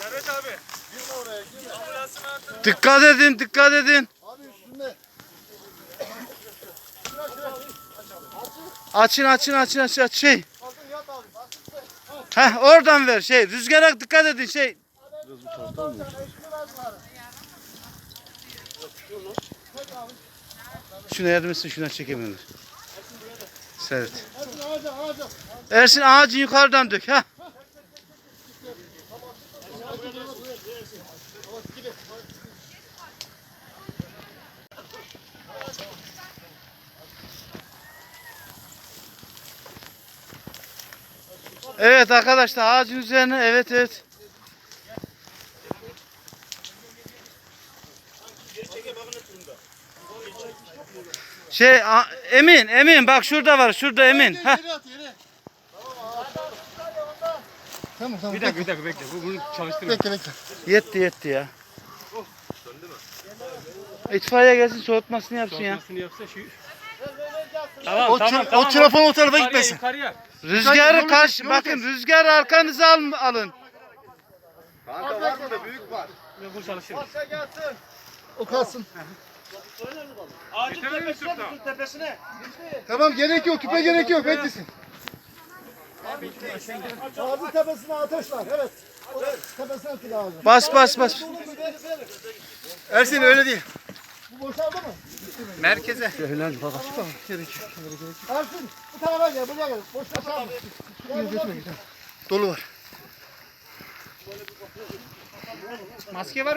Servet abi. Girme oraya girme. Ambulansın altına. Dikkat edin, dikkat edin. Abi üstünde. Açın, açın, açın, açın, aç şey. Heh, oradan ver şey. Rüzgara dikkat edin şey. Şuna yardım etsin, şuna çekemiyorlar. Servet. Ersin ağacı yukarıdan dök. Ha. Evet arkadaşlar ağacın üzerine evet evet. Şey Emin Emin bak şurada var şurada Emin. Heh. Tamam tamam. Bir dakika bir dakika bekle. Bu- Bunu çalıştırma. Bekle bekle. Yetti yetti ya. İtfaiye gelsin soğutmasını yapsın ya. Soğutmasını yapsa şu. Tamam O, tamam tra- tamam. o telefon o tarafa Yukarıya, gitmesin. Yukarıya. Rüzgarı Yolu karşı yolu bakın kes. rüzgar arkanıza al, alın. Kanka var mı da büyük var. Yok, Bu çalışır. O kalsın. Ağacın tepesine. Tamam gerek yok tüpe gerek yok beklesin. Ağacın tepesine ateş var evet. Tepesine atın ağacın. Bas bas bas. Ersin öyle değil. Bu boşaldı mı? Merkeze. Ersin bu tarafa gel buraya gel. Boşta sağ Dolu var. Maske var